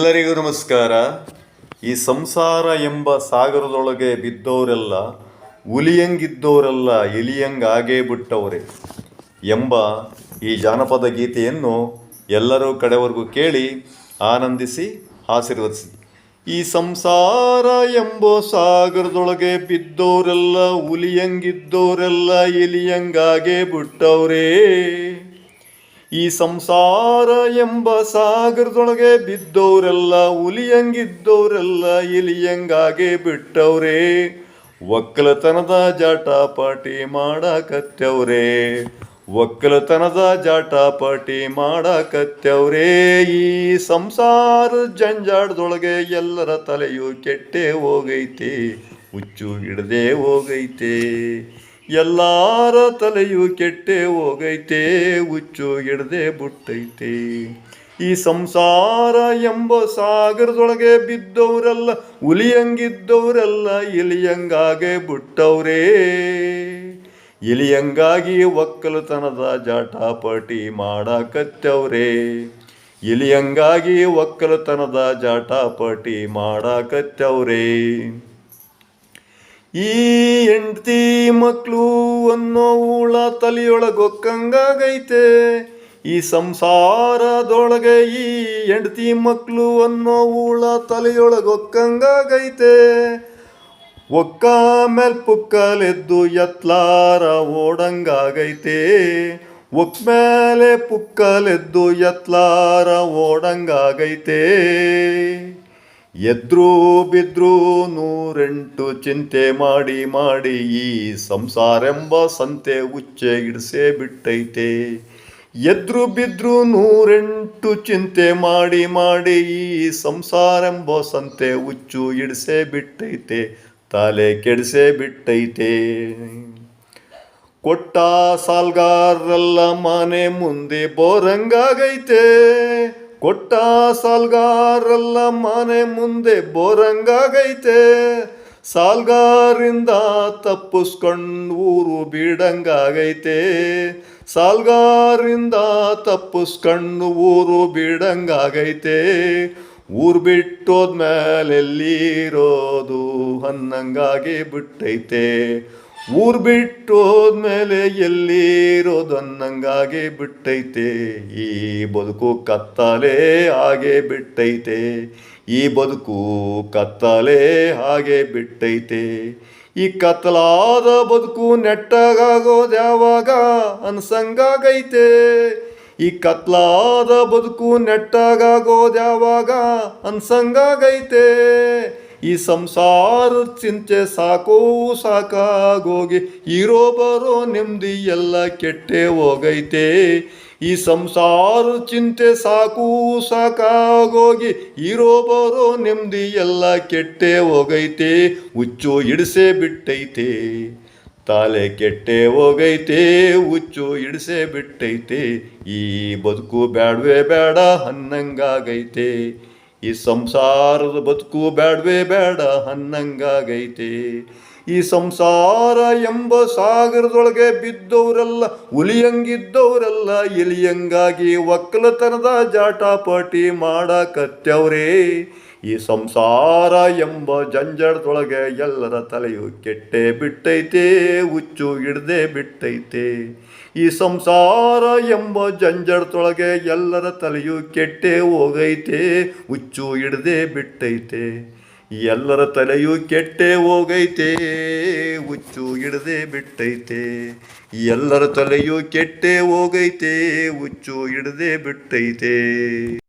ಎಲ್ಲರಿಗೂ ನಮಸ್ಕಾರ. ಈ ಸಂಸಾರ ಎಂಬ ಸಾಗರದೊಳಗೆ ಬಿದ್ದವರೆಲ್ಲ, ಹುಲಿಯಂಗಿದ್ದವರೆಲ್ಲ ಎಲಿಯಂಗಾಗೇ ಬಿಟ್ಟವರೇ ಎಂಬ ಈ ಜಾನಪದ ಗೀತೆಯನ್ನು ಎಲ್ಲರೂ ಕಡೆವರೆಗೂ ಕೇಳಿ ಆನಂದಿಸಿ, ಆಶೀರ್ವದಿಸಿ. ಈ ಸಂಸಾರ ಎಂಬ ಸಾಗರದೊಳಗೆ ಬಿದ್ದವರೆಲ್ಲ, ಹುಲಿಯಂಗಿದ್ದವರೆಲ್ಲ ಎಲಿಯಂಗಾಗೇ ಬಿಟ್ಟವ್ರೇ ಈ ಸಂಸಾರ ಎಂಬ ಸಾಗರದೊಳಗೆ ಬಿದ್ದವರೆಲ್ಲ ಹುಲಿಯಂಗಿದ್ದವರೆಲ್ಲ ಇಲಿಯಂಗಾಗೆ ಬಿಟ್ಟವ್ರೆ. ಒಕ್ಕಲತನದ ಜಾಟ ಪಾಟಿ ಮಾಡಾಕತ್ತವ್ರೆ. ಒಕ್ಕಲತನದ ಜಾಟ ಪಾಟಿ ಮಾಡಾಕತ್ತವ್ರೆ. ಈ ಸಂಸಾರ ಜಂಜಾಟದೊಳಗೆ ಎಲ್ಲರ ತಲೆಯು ಕೆಟ್ಟೆ ಹೋಗೈತಿ. ಹುಚ್ಚು ಹಿಡದೇ ಹೋಗೈತೆ. ಎಲ್ಲಾರ ತಲೆಯು ಕೆಟ್ಟೆ ಹೋಗೈತೆ, ಹುಚ್ಚು ಹಿಡ್ದೆ ಬುಟ್ಟೈತೆ. ಈ ಸಂಸಾರ ಎಂಬ ಸಾಗರದೊಳಗೆ ಬಿದ್ದವರೆಲ್ಲ ಹುಲಿಯಂಗಿದ್ದವರೆಲ್ಲ ಇಲಿಯಂಗಾಗೆ ಬಿಟ್ಟವ್ರೇ. ಇಲಿಯಂಗಾಗಿ ಒಕ್ಕಲತನದ ಜಾಟಾಪಟಿ ಮಾಡಾಕತ್ತವ್ರೆ. ಇಲಿಯಂಗಾಗಿ ಒಕ್ಕಲತನದ ಜಾಟಾಪಟಿ ಮಾಡಾಕತ್ತವ್ರೆ. ಈ ಹೆಂಡತಿ ಮಕ್ಕಳು ಅನ್ನೋ ಹುಳ ತಲೆಯೊಳಗೊಕ್ಕಂಗಾಗೈತೆ. ಈ ಸಂಸಾರದೊಳಗೆ ಈ ಹೆಂಡತಿ ಮಕ್ಕಳು ಅನ್ನೋ ಹುಳ ತಲೆಯೊಳಗೊಕ್ಕಂಗಾಗೈತೆ. ಒಕ್ಕ ಮೇಲ್ ಪುಕ್ಕಲೆದ್ದು ಎತ್ಲಾರ ಓಡಂಗಾಗೈತೆ. ಒಕ್ ಮೇಲೆ ಪುಕ್ಕಲೆದ್ದು ಎತ್ಲಾರ ಓಡಂಗಾಗೈತೆ. ಎದ್ರು ಬಿದ್ರೂ ನೂರೆಂಟು ಚಿಂತೆ ಮಾಡಿ ಮಾಡಿ ಈ ಸಂಸಾರೆಂಬ ಸಂತೆ ಉಚ್ಚೆ ಇಡಿಸೇ ಬಿಟ್ಟೈತೆ. ಎದ್ರು ಬಿದ್ರು ನೂರೆಂಟು ಚಿಂತೆ ಮಾಡಿ ಮಾಡಿ ಈ ಸಂಸಾರೆಂಬ ಸಂತೆ ಉಚ್ಚು ಇಡಿಸೇ ಬಿಟ್ಟೈತೆ, ತಲೆ ಕೆಡಿಸೇ ಬಿಟ್ಟೈತೆ. ಕೊಟ್ಟ ಸಾಲ್ಗಾರಲ್ಲ ಮನೆ ಮುಂದೆ ಬೋರಂಗಾಗೈತೆ. ಕೊಟ್ಟ ಸಾಲ್ಗಾರಲ್ಲ ಮನೆ ಮುಂದೆ ಬೋರಂಗಾಗೈತೆ. ಸಾಲ್ಗಾರಿಂದ ತಪ್ಪಿಸ್ಕೊಂಡು ಊರು ಬೀಡಂಗಾಗೈತೆ. ಸಾಲ್ಗಾರಿಂದ ತಪ್ಪಿಸ್ಕೊಂಡು ಊರು ಬೀಡಂಗಾಗೈತೆ. ಊರು ಬಿಟ್ಟೋದ್ಮೇಲೆ ಎಲ್ಲಿರೋದು ಅನ್ನಂಗಾಗಿ ಬಿಟ್ಟೈತೆ. ಊರ್ ಬಿಟ್ಟು ಹೋದ್ಮೇಲೆ ಎಲ್ಲಿರೋದು ಅನ್ನಂಗಾಗೆ ಬಿಟ್ಟೈತೆ. ಈ ಬದುಕು ಕತ್ತಲೆ ಹಾಗೆ ಬಿಟ್ಟೈತೆ. ಈ ಬದುಕು ಕತ್ತಲೆ ಹಾಗೆ ಬಿಟ್ಟೈತೆ. ಈ ಕತ್ತಲಾದ ಬದುಕು ನೆಟ್ಟಗಾಗೋದು ಯಾವಾಗ? ಅನ್ಸಂಗಾಗೈತೆ. ಈ ಕತ್ಲಾದ ಬದುಕು ನೆಟ್ಟಾಗೋದು ಯಾವಾಗ? ಅನ್ಸಂಗಾಗೈತೆ. ಈ ಸಂಸಾರ ಚಿಂತೆ ಸಾಕೋ ಸಾಕಾಗೋಗಿ ಇರೋ ಬರೋ ನೆಮ್ಮದಿ ಎಲ್ಲ ಕೆಟ್ಟೆ ಹೋಗೈತೆ. ಈ ಸಂಸಾರ ಚಿಂತೆ ಸಾಕು ಸಾಕಾಗೋಗಿ ಇರೋ ಬರೋ ನೆಮ್ಮದಿ ಎಲ್ಲ ಕೆಟ್ಟೆ ಹೋಗೈತೆ. ಹುಚ್ಚು ಹಿಡಿಸೇ ಬಿಟ್ಟೈತೆ. ತಾಲೆ ಕೆಟ್ಟೆ ಹೋಗೈತೆ, ಹುಚ್ಚು ಹಿಡಿಸೇ ಬಿಟ್ಟೈತೆ. ಈ ಬದುಕು ಬೇಡವೇ ಬೇಡ ಅನ್ನಂಗಾಗೈತೆ. ಈ ಸಂಸಾರದ ಬದುಕು ಬೇಡವೇ ಬೇಡ ಅನ್ನಂಗಾಗೈತೆ. ಈ ಸಂಸಾರ ಎಂಬ ಸಾಗರದೊಳಗೆ ಬಿದ್ದವರೆಲ್ಲ, ಹುಲಿಯಂಗಿದ್ದವರೆಲ್ಲ ಇಲಿಯಂಗಾಗಿ ಒಕ್ಕಲತನದ ಜಾಟಾಪಾಟಿ ಮಾಡಾಕತ್ತವ್ರೇ. ಈ ಸಂಸಾರ ಎಂಬ ಜಂಜಡದೊಳಗೆ ಎಲ್ಲರ ತಲೆಯು ಕೆಟ್ಟೆ ಬಿಟ್ಟೈತೆ, ಹುಚ್ಚು ಹಿಡ್ದೆ ಬಿಟ್ಟೈತೆ. ಈ ಸಂಸಾರ ಎಂಬ ಜಂಜಡದೊಳಗೆ ಎಲ್ಲರ ತಲೆಯು ಕೆಟ್ಟೆ ಹೋಗೈತೆ, ಹುಚ್ಚು ಹಿಡ್ದೆ ಬಿಟ್ಟೈತೆ. ಎಲ್ಲರ ತಲೆಯು ಕೆಟ್ಟೆ ಹೋಗೈತೆ, ಹುಚ್ಚು ಹಿಡ್ದೆ ಬಿಟ್ಟೈತೆ. ಎಲ್ಲರ ತಲೆಯು ಕೆಟ್ಟೆ ಹೋಗೈತೆ, ಹುಚ್ಚು ಹಿಡ್ದೆ ಬಿಟ್ಟೈತೆ.